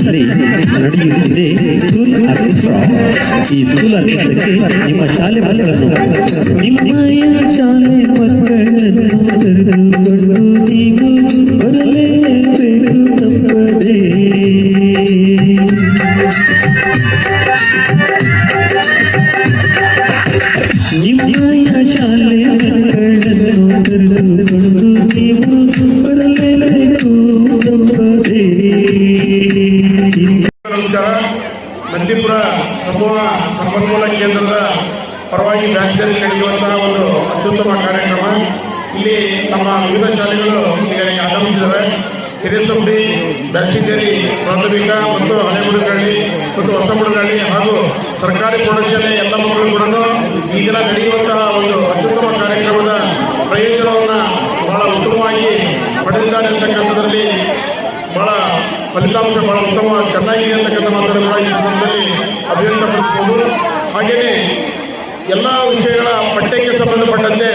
ಕಷ್ಟದಲ್ಲಿ ನಡೆಯುತ್ತಿದೆ. School orchestra ಈ ಸ್ಕೂಲ್ ಆರ್ಕೆಸ್ಟ್ರಾಕ್ಕೆ ನಿಮ್ಮ ಶಾಲೆ ಮಕ್ಕಳನ್ನು ಶಾಲೆ ತಪ್ಪದೇ. ನಿಮ್ಮಯ ಶಾಲೆಗಳು ಈಗಾಗಲೇ ಆಗಮಿಸಿದ್ದಾರೆ ಹಿರೇಸಂಬಿ ಬ್ಯಾಸಿಗೇರಿ, ಪ್ರಾಥಮಿಕ ಮತ್ತು ಹಳೆಗುಡಗಳ್ಳಿ ಮತ್ತು ಹೊಸ ಹೊಸಗುಡಗಳ್ಳಿ ಹಾಗೂ ಸರ್ಕಾರಿ ಪ್ರೌಢಶಾಲೆ ಎಲ್ಲ ಮಕ್ಕಳು ಕೂಡ ಈ ದಿನ ನಡೆಯುವಂತಹ ಒಂದು ಅತ್ಯುತ್ತಮ ಕಾರ್ಯಕ್ರಮದ ಪ್ರಯೋಜನವನ್ನು ಬಹಳ ಉತ್ತಮವಾಗಿ ಪಡೆದಿದ್ದಾರೆ ಅಂತಕ್ಕಂಥದ್ರಲ್ಲಿ ಬಹಳ ಫಲಿತಾಂಶ, ಬಹಳ ಉತ್ತಮ, ಚೆನ್ನಾಗಿದೆ ಅಂತಕ್ಕಂಥ ಮಾತನ್ನು ಕೂಡ ಈ ಸಂದರ್ಭದಲ್ಲಿ ಅಭಿವ್ಯಕ್ತಪಡಿಸಬಹುದು ಹಾಗೆಯೇ ಎಲ್ಲ ವಿಷಯಗಳ ಪಠ್ಯಕ್ಕೆ ಸಂಬಂಧಪಟ್ಟಂತೆ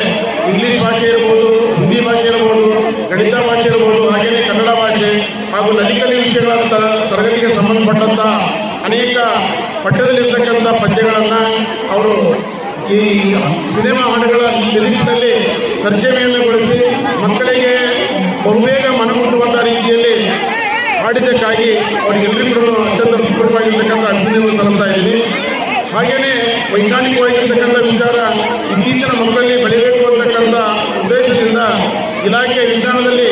ಇಂಗ್ಲಿಷ್ ಭಾಷೆ ಇರ್ಬೋದು, ಹಿಂದಿ ಭಾಷೆ ಇರ್ಬೋದು, ಗಣಿತ ಭಾಷೆ ಇರ್ಬೋದು ಹಾಗೆಯೇ ಕನ್ನಡ ಭಾಷೆ ಹಾಗೂ ನಲಿಕಲಿ ವಿಷಯಗಳ ತ- ತರಗತಿಗೆ ಸಂಬಂಧಪಟ್ಟಂಥ ಅನೇಕ ಪಠ್ಯದಲ್ಲಿರ್ತಕ್ಕಂಥ ಪದ್ಯಗಳನ್ನು ಅವರು ಈ ಸಿನಿಮಾ ಹಾಡುಗಳ ತರ್ಜಮೆಯನ್ನು ತರ್ಜಮೆಯನ್ನುಗೊಳಿಸಿ ಮಕ್ಕಳಿಗೆ ಬಹುಬೇಗ ಮನಮುಟ್ಟುವಂಥ ರೀತಿಯಲ್ಲಿ ಹಾಡಿದ್ದಕ್ಕಾಗಿ ಅವರಿಗೆಲ್ಲರಿಗೂ ಅತ್ಯಂತ ಸುಪ್ರವಾಗಿರ್ತಕ್ಕಂಥ ಅಭಿನಂದನೆ ತರುತ್ತಾ ಇದ್ದೀನಿ. ಹಾಗೆಯೇ ವೈಜ್ಞಾನಿಕವಾಗಿರ್ತಕ್ಕಂಥ ವಿಚಾರ ಇತ್ತೀಚಿನ ಮಕ್ಕಳಲ್ಲಿ ಬೆಳೆಯಬೇಕು ಅಂತಕ್ಕಂಥ ಉದ್ದೇಶದಿಂದ ಇಲಾಖೆ ವಿಜ್ಞಾನದಲ್ಲಿ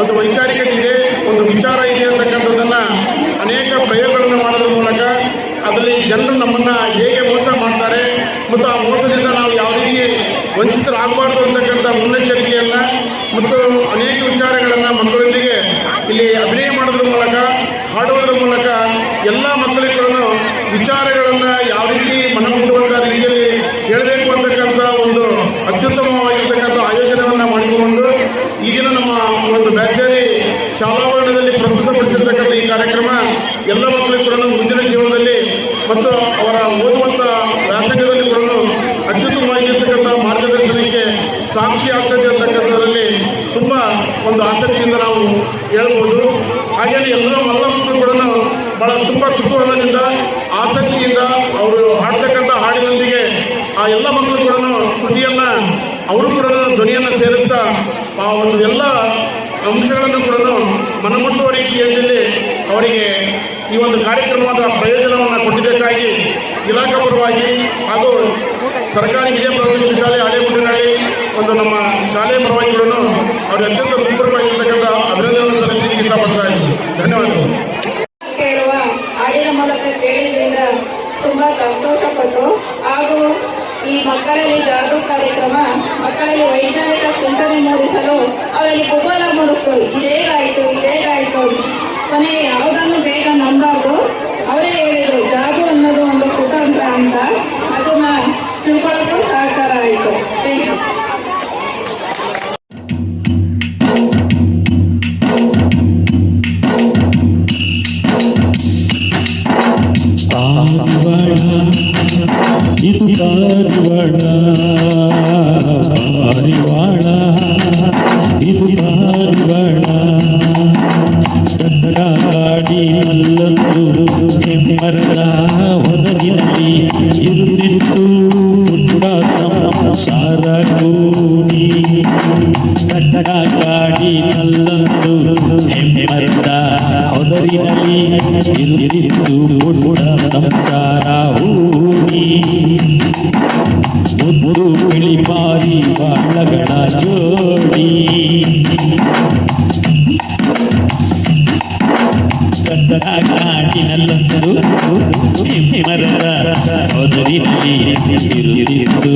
ಒಂದು ವೈಚಾರಿಕತೆ ಇದೆ ಒಂದು ವಿಚಾರ ಇದೆ ಅಂತಕ್ಕಂಥದ್ದನ್ನು ಅನೇಕ ಪ್ರಯೋಗಗಳನ್ನು ಮಾಡೋದ್ರ ಮೂಲಕ ಅದರಲ್ಲಿ ಜನರು ನಮ್ಮನ್ನು ಹೇಗೆ ಮೋಸ ಮಾಡ್ತಾರೆ ಮತ್ತು ಆ ಮೋಸದಿಂದ ನಾವು ಯಾವ ರೀತಿ ವಂಚಿತರಾಗಬಾರ್ದು ಅಂತಕ್ಕಂಥ ಮುನ್ನೆಚ್ಚರಿಕೆಯನ್ನು ಮತ್ತು ಅನೇಕ ವಿಚಾರಗಳನ್ನು ಮಕ್ಕಳೊಂದಿಗೆ ಇಲ್ಲಿ ಅಭಿನಯ ಮಾಡೋದ್ರ ಮೂಲಕ, ಹಾಡುವುದರ ಮೂಲಕ ಎಲ್ಲ ಮಕ್ಕಳಿಗೂ ವಿಚಾರಗಳನ್ನು ಯಾವ ರೀತಿ ಮನಮುಟ್ಟುವಂಥ ರೀತಿಯಲ್ಲಿ ಹೇಳಬೇಕು ಅಂತಕ್ಕಂಥ ಒಂದು ಅತ್ಯುತ್ತಮವಾಗಿರ್ತಕ್ಕಂಥ ಆಯೋಜನೆಯನ್ನು ಮಾಡಿಕೊಂಡು ಈಗಿನ ನಮ್ಮ ಒಂದು ಬ್ಯಾಚರಿ ಶಾಲಾವರಣದಲ್ಲಿ ಪ್ರಸ್ತುತಪಡಿಸಿರ್ತಕ್ಕಂಥ ಈ ಕಾರ್ಯಕ್ರಮ ಎಲ್ಲ ಮಕ್ಕಳಿಗೂ ಕೂಡ ಮುಂದಿನ ಜೀವನದಲ್ಲಿ ಮತ್ತು ಅವರ ಓದುವಂಥ ವ್ಯಾಸಂಗದಲ್ಲಿ ಕೂಡ ಅತ್ಯುತ್ತಮವಾಗಿರ್ತಕ್ಕಂಥ ಮಾರ್ಗದರ್ಶನಕ್ಕೆ ಸಾಕ್ಷಿ ಆಗ್ತದೆ ಅಂತಕ್ಕಂಥದ್ರಲ್ಲಿ ತುಂಬ ಒಂದು ಆಸಕ್ತಿಯಿಂದ ನಾವು ಹೇಳ್ಬೋದು. ಹಾಗೆಯೇ ಎಲ್ಲರೂ ಎಲ್ಲ ಮಕ್ಕಳು ಕೂಡ ಭಾಳ ತುಂಬ ಕುತೂಹಲದಿಂದ ಆಸಕ್ತಿಯಿಂದ ಅವರು ಹಾಡ್ತಕ್ಕಂಥ ಹಾಡಿನೊಂದಿಗೆ ಆ ಎಲ್ಲ ಮಕ್ಕಳು ಕೂಡ ಕೃತಿಯನ್ನು, ಅವರು ಕೂಡ ಧ್ವನಿಯನ್ನು ಸೇರಿಸ್ತಾ ಆ ಒಂದು ಎಲ್ಲ ಅಂಶಗಳನ್ನು ಕೂಡ ಮನಮುಟ್ಟುವ ರೀತಿಯಲ್ಲಿ ಅವರಿಗೆ ಈ ಒಂದು ಕಾರ್ಯಕ್ರಮದ ಪ್ರಯೋಜನವನ್ನು ಕೊಟ್ಟಿದ್ದಕ್ಕಾಗಿ ಇಲಾಖಾ ಪರವಾಗಿ ಹಾಗೂ ಸರ್ಕಾರಿ ಹಿರಿಯ ಪ್ರಾಥಮಿಕ ಶಾಲೆ ಹಳೆಗುಂಡಿನಲ್ಲಿ ಒಂದು ನಮ್ಮ ಶಾಲೆಯ ಪರವಾಗಿಗಳನ್ನು ಅವರು ಅತ್ಯಂತ ಮುಖ್ಯವಾಗಿರ್ತಕ್ಕಂಥ ಅಭಿನಂದನೆ ಸಲ್ಲಿಸಲಿಕ್ಕೆ ಇಷ್ಟಪಡ್ತಾ ಇದ್ದೀನಿ ಧನ್ಯವಾದಗಳು. ಕೇಳುವ ಹಾಡಿನ ತುಂಬಾ ಸಂತೋಷಪಟ್ಟು ಹಾಗೂ ಈ ಮಕ್ಕಳಲ್ಲಿ ಜಾಗೃತ ಕಾರ್ಯಕ್ರಮ ಪಾರಿವಾಳ ಇದು ಪಾರಿವಾಳ ಪಾರಿವಾಳ ಇದು ಪಾರಿವಾಳ ಕನ್ನಡ ಕಾಡಿ ಅಲ್ಲದ್ದು ಮರದ ಹೊರಗಿನಲ್ಲಿ ಇರುತ್ತಿತ್ತು ಪುಟ್ಟ ಸಂಸಾರ ಕೂಡಿ ಕನ್ನಡ ಕಾಡಿ ಅಲ್ಲದ್ದು ಮರದ ಹೊದರಿನಲ್ಲಿ ಇರುತ್ತಿತ್ತು ಪುಟ್ಟ ಸಂಸಾರ ಹೂಡಿ ಮುದ್ದು ಬಿಳಿ ಪಾರಿ ಬಾಳಗಳ ಜೋಡಿ ಕನ್ನಡ ಕಾಡಿನಲ್ಲೊಂದು ಮರದ ಹೊದರಿನಲ್ಲಿ ಇರುತ್ತಿತ್ತು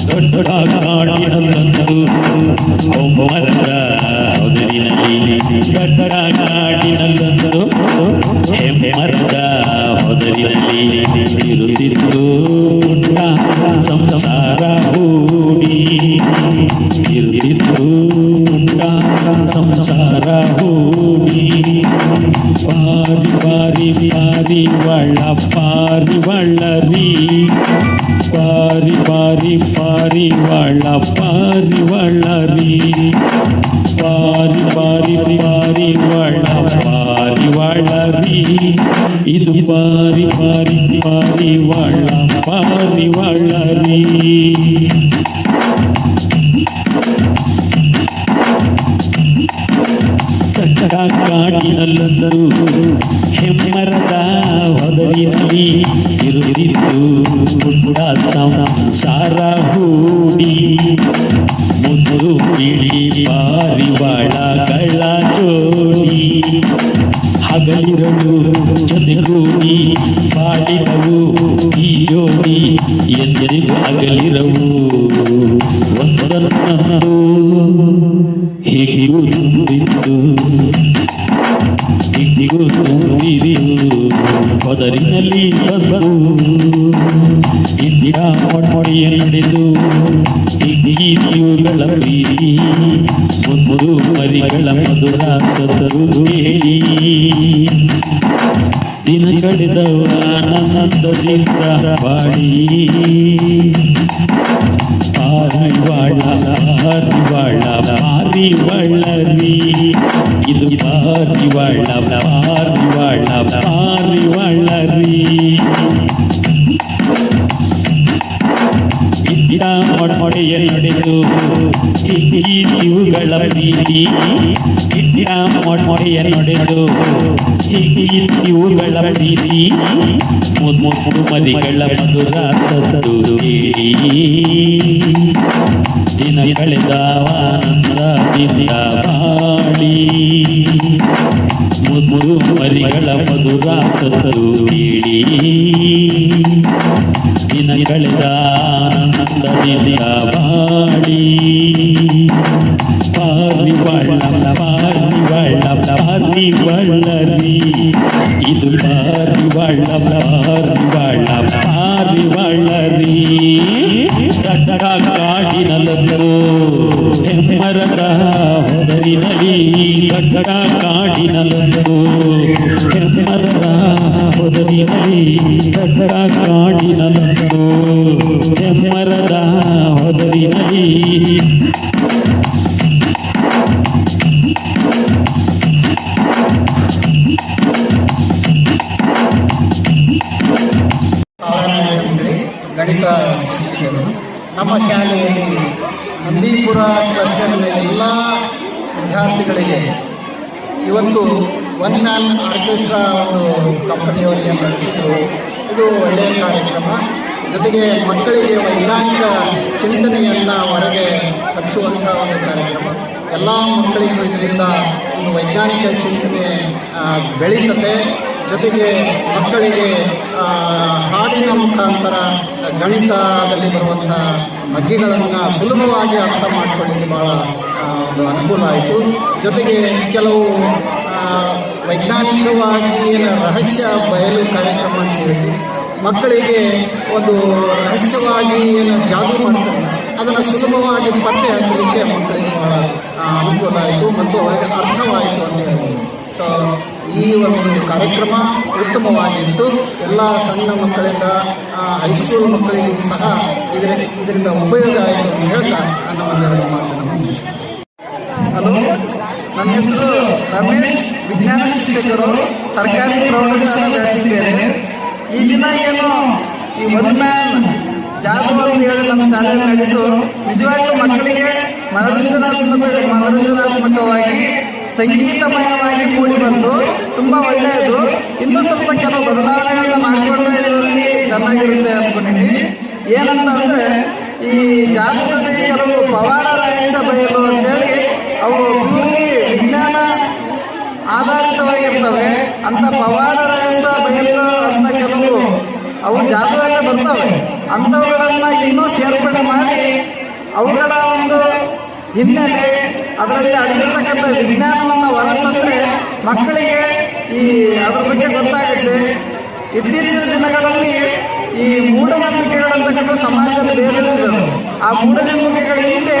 ತುಂಬಿಸಿರು ಹೊದರಿನಲ್ಲಿ ಬಂದರು ಇಗ್ಗೂ ತುಂಬಿಸಿರು ಹೊದರಿನಲ್ಲಿ ಬಂದರು ಪಾರಿ ಪಾರಿ ಪಾರಿವಾಳ ಪರಿವಾಳ ಪಾರಿವಾಳ ಪಾರಿ ಪಾರಿ ಪಾರಿವಾಳ ಪರಿವಾಳ ಪಾರಿವಾಳ ದೊಡ್ಡ ಕಾಡಿನಲ್ಲೊಂದು ಮರದ ಹೊದರಿನಲ್ಲಿ ದೊಡ್ಡ ಕಾಡಿನಲ್ಲೊಂದು ಮರದ ಹೊದರಿನಲ್ಲಿ ಇರುತ್ತಿತ್ತು ಪುಟ್ಟ ಸಂಸಾರ ಹೂಡಿ ಇರುತ್ತಿತ್ತು ಪುಟ್ಟ ಸಂಸಾರ ಹೂಡಿ ಪಾರಿ ಪಾರಿ ಪಾರಿ ವಳ್ಳ ಪಾರಿ ವಳ್ಳರಿ ಪಾರಿ ಪಾರಿ ಪಾರಿ ವಳ್ಳ ಪಾರಿ ವಳ್ಳರಿ ಪಾರಿ ಪಾರಿ ಪಾರಿ ವಳ್ಳ ಪಾರಿ ವಳ್ಳರಿ ಇದು ಪಾರಿ ಪಾರಿ ಪಾರಿ ವಳ್ಳ ಪಾರಿ ವಳ್ಳರಿ ಕಟ್ಟಡ ಕಾಡಿನಲ್ಲೊಂದರು ಹೆಮ್ಮರದ ಹೊದರಿನಲ್ಲಿ ಇರುತ್ತಿತ್ತು ಪುಟ್ಟ ಸಂಸಾರ ಹೂಡಿ ಮುದ್ದು ಬಿಳಿ ಪಾರಿವಾಳಗಳ ಜೋಡಿ ಹಗಲಿರಲು ಜೊತೆಗೂಡಿ ಬಾಡಿದವು ಮುದ್ದು ಮರಿಗಳ ಮಧುರ ಸದರು ಹೇಳಿ ದಿನ ಕಳೆದವ ಆನಂದದಿಂದ ಬಾಡಿ ಪಾರಿವಾಳ ಪಾರಿವಾಳ ಪಾರಿವಳ್ಳರಿ ಇದು ಪಾರಿವಾಳ ಪಾರಿವಾಳ ಪಾರಿವಳ್ಳರಿ ಮೊಟ್ಟೊಡೆಯ ನಡೆದು ಇವುಗಳ ಪ್ರೀತಿ ಮೊಟ್ಟೊಡೆಯ ನಡೆದು ಇವುಗಳ ಪ್ರೀತಿ ಮುದ್ದು ಮರಿಗಳ ಮಧುರ ಸದ್ದು ದಿನ ಕಳೆದವ ದಿನ ಬಾಳಿ ಮುದ್ದು ಮರಿಗಳ ಮಧುರ ಸದ್ದು ಕೇಳಿ ದಿನ ಕಳೆದ ಆನಂದದಿಂದ ಬಾಳಿ ಪಾರಿವಾಳ ಪಾರಿವಾಳ ಪಾರಿವಳ್ಳರಿ ಇದು ಪಾರಿವಾಳ ಪಾರಿವಾಳ ಪಾರಿವಳ್ಳರಿ ದಡ್ಡ ಕಾಡಿನಲ್ಲಂದು ಹೆಮ್ಮರದ ಹೊದರಿನಲ್ಲಿ ದಡ್ಡ ಕಾಡಿನಲ್ಲಂದು ಹೆಮ್ಮರದ ಹೊದರಿನಲ್ಲಿ ದಡ್ಡ ಕಾಡಿನಲ್ಲಂದು ಹೆಮ್ಮರದ ಹೊದರಿನಲ್ಲಿ ಸಾಧನೆಯಲ್ಲಿ ಗಣಿತ ಶಿಕ್ಷಕರು. ನಮ್ಮ ಶಾಲೆಯಲ್ಲಿ ನಂದೀಪುರ ಕ್ಲಸ್ಟರ್ನ ಎಲ್ಲ ವಿದ್ಯಾರ್ಥಿಗಳಿಗೆ ಇವತ್ತು ಒನ್ ಮ್ಯಾನ್ ಆರ್ಕೆಸ್ಟ್ರಾ ಒಂದು ಕಂಪನಿಯವರಿಗೆ ನಡೆಸಿದ್ರು. ಇದು ಒಳ್ಳೆಯ ಕಾರ್ಯಕ್ರಮ. ಜೊತೆಗೆ ಮಕ್ಕಳಿಗೆ ವೈಜ್ಞಾನಿಕ ಚಿಂತನೆಯನ್ನು ಹೊರಗೆ ಹಚ್ಚುವಂಥ ಒಂದು ಕಾರ್ಯಕ್ರಮ. ಎಲ್ಲ ಮಕ್ಕಳಿಗೂ ಇದರಿಂದ ಒಂದು ವೈಜ್ಞಾನಿಕ ಚಿಂತನೆ ಬೆಳೀತದೆ ಜೊತೆಗೆ ಮಕ್ಕಳಿಗೆ ಹಾಡಿನ ಮುಖಾಂತರ ಗಣಿತದಲ್ಲಿ ಬರುವಂಥ ಮಗ್ಗಿಗಳನ್ನು ಸುಲಭವಾಗಿ ಅರ್ಥ ಮಾಡಿಕೊಳ್ಳಿಕ್ಕೆ ಭಾಳ ಒಂದು ಅನುಕೂಲ ಆಯಿತು. ಜೊತೆಗೆ ಕೆಲವು ವೈಜ್ಞಾನಿಕವಾಗಿ ರಹಸ್ಯ ಬಯಲು ಕಾರ್ಯಕ್ರಮ ಅಂತ ಹೇಳಿದ್ವಿ ಮಕ್ಕಳಿಗೆ ಒಂದು ರಹಸ್ಯವಾಗಿ ಏನು ಜಾದು ಮಾಡ್ತಾರೆ. ಅದನ್ನು ಸುಲಭವಾಗಿ ಪತ್ತೆ ಹಚ್ಚಲಿಕ್ಕೆ ಮಕ್ಕಳಿಗೆ ಭಾಳ ಅನುಕೂಲ ಆಯಿತು ಮತ್ತು ಅವರಿಗೆ ಅರ್ಥವಾಯಿತು ಅಂತ ಹೇಳ್ಬೋದು. ಸೊ ಈ ಒಂದು ಕಾರ್ಯಕ್ರಮ ಉತ್ತಮವಾಗಿದ್ದು ಎಲ್ಲ ಸಣ್ಣ ಮಕ್ಕಳಿಂದ ಹೈಸ್ಕೂಲ್ ಮಕ್ಕಳಿಗೂ ಸಹ ಇದರ, ಇದರಿಂದ ಉಪಯೋಗ ಆಯಿತು ಅಂತ ಹೇಳ್ತಾ ನನ್ನ ಒಂದೆರಡು ಮಾತನ್ನು ಹಲೋ, ನನ್ನ ಹೆಸರು ರಮೇಶ್ ವಿಜ್ಞಾನ ಶಿಕ್ಷಕರು ಸರ್ಕಾರಿ ಪ್ರೌಢಶಾಲೆ ಈ ದಿನ ಏನು ಈ ಒನ್ ಮ್ಯಾನ್ ಜಾದು ಅಂತ ಹೇಳಿ ನಮ್ಮ ಶಾಲೆಯಲ್ಲಿ ನಡೀತು. ನಿಜವಾಗಿ ಮಕ್ಕಳಿಗೆ ಮನರಂಜನಾತ್ಮಕ, ಮನರಂಜನಾತ್ಮಕವಾಗಿ ಸಂಗೀತಮಯವಾಗಿ ಕೂಡಿ ಬಂದು ತುಂಬ ಒಳ್ಳೆಯದು. ಇನ್ನೂ ಸ್ವಲ್ಪ ಕೆಲವು ಬದಲಾವಣೆಗಳನ್ನ ಮಾಡಿಕೊಂಡ್ರೆ ಇದರಲ್ಲಿ ಚೆನ್ನಾಗಿರುತ್ತೆ ಅಂದ್ಕೊಂಡಿದ್ದೀನಿ ಏನಂತಂದ್ರೆ, ಈ ಜಾತಕದಲ್ಲಿ ಕೆಲವು ಪವಾಡ ರಹಿತ ಬಯಲು ಅಂತೇಳಿ ಅವು ಪೂರ್ತಿ ವಿಜ್ಞಾನ ಆಧಾರಿತವಾಗಿರ್ತವೆ. ಅಂತ ಪವಾಡ ರಹಿತ ಬಯಲು ಅಂತ ಕೆಲವು ಅವು ಜಾತಕಕ್ಕೆ ಬರ್ತವೆ. ಅಂಥವುಗಳನ್ನ ಇನ್ನೂ ಸೇರ್ಪಡೆ ಮಾಡಿ ಅವುಗಳ ಒಂದು ಹಿನ್ನೆಲೆ ಅದರಲ್ಲಿ ಅಡಗಿರ್ತಕ್ಕಂಥ ವಿಜ್ಞಾನವನ್ನು ಹೊರತಂದ್ರೆ ಮಕ್ಕಳಿಗೆ ಈ ಅದ್ರ ಬಗ್ಗೆ ಗೊತ್ತಾಗುತ್ತೆ. ಇತ್ತೀಚಿನ ದಿನಗಳಲ್ಲಿ ಈ ಮೂಢನಂಬಿಕೆಗಳಂತಕ್ಕಂಥ ಸಮಾಜದ ಬೇರೆ ಆ ಮೂಢನಂಬಿಕೆಗಳ ಹಿಂದೆ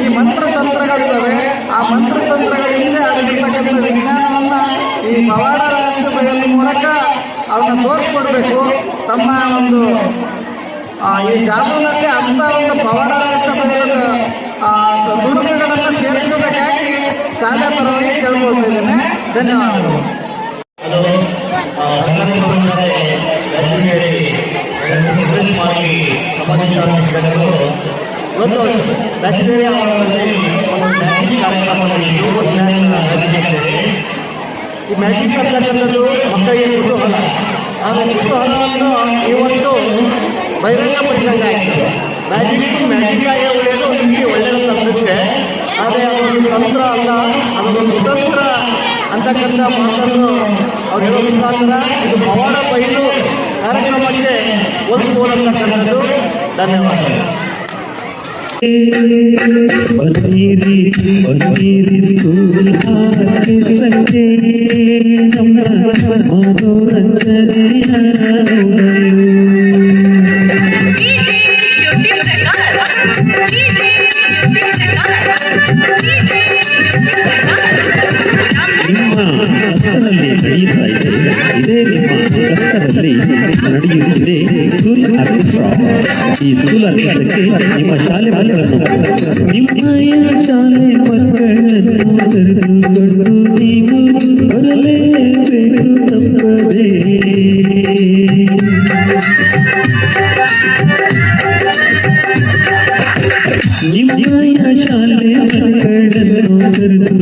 ಈ ಮಂತ್ರತಂತ್ರಗಳಿದ್ದಾವೆ ಆ ಮಂತ್ರತಂತ್ರಗಳ ಹಿಂದೆ ಅಡಗಿರ್ತಕ್ಕಂಥ ವಿಜ್ಞಾನವನ್ನ ಈ ಪವಾಡ ರಹಸ್ಯ ಮೂಲಕ ಅವನ್ನ ತೋರಿಸ್ಕೊಡ್ಬೇಕು. ತಮ್ಮ ಒಂದು ಈ ಜಾದೂನಲ್ಲಿ ಅಂತ ಒಂದು ಪವಾಡ ರಹಸ್ಯ ಬಯಲು ತುಣುಕುಗಳನ್ನು ಸೇರಿಸಬೇಕಾಗಿ ಶಾಲೆ ಪರವಾಗಿ ಕೇಳ್ಕೊಳ್ತಾ ಇದ್ದೇನೆ ಧನ್ಯವಾದಗಳು ರಾಜ್ಯದಲ್ಲಿ ರಾಜ್ಯದಲ್ಲಿ ಒಂದು ನಡೆಸಿದ್ದೇವೆ ಈ ಮ್ಯಾಜಿಕ್ ಅಂತಕ್ಕಂಥದ್ದು ಮಕ್ಕಳಿಗೆ ಕುತೂಹಲ ಆ ಕುತೂಹಲವನ್ನು ಇವತ್ತು ಬಹಿರಂಗಪಡಿಸಿದಂಗೆ ಆಗ್ತದೆ ಮ್ಯಾಜಿಕ್ ಮ್ಯಾಜಿಕ್ ಆಗಿ ಉಳಿಯೋದು ನಿಮಗೆ ಒಳ್ಳೆಯದು ಅನಿಸುತ್ತೆ ಆದರೆ ಅದೊಂದು ತಂತ್ರ ಅಲ್ಲ ಅದೊಂದು ಕುತಂತ್ರ ಅಂತಕ್ಕಂಥ ಮಾತನ್ನು ಅವ್ರು ಹೇಳೋ ಮುಖಾಂತರ ಇದು ಪವಾಡ ಬೈಲು ಕಾರ್ಯಕ್ರಮಕ್ಕೆ ಹೋಲಿಸ್ಬೋದಂತಕ್ಕಂಥದ್ದು ಧನ್ಯವಾದ ಸಂಜೆ ನಮ್ಮ ಮನೋರಂಜನೆಯ ಈ ಸ್ಕೂಲ್ ಆರ್ಕೆಸ್ಟ್ರಾಕ್ಕೆ ನಿಮ್ಮ ಶಾಲೆ ಮಕ್ಕಳನ್ನು ನಿಮ್ಮಯ ಶಾಲೆ ಮಕ್ಕಳನ್ನು ಕರೆದುಕೊಂಡು ನೀವು ಬರಲೇಬೇಕು ತಪ್ಪದೇ ನಿಮ್ಮಯ ಶಾಲೆ ಮಕ್ಕಳನ್ನು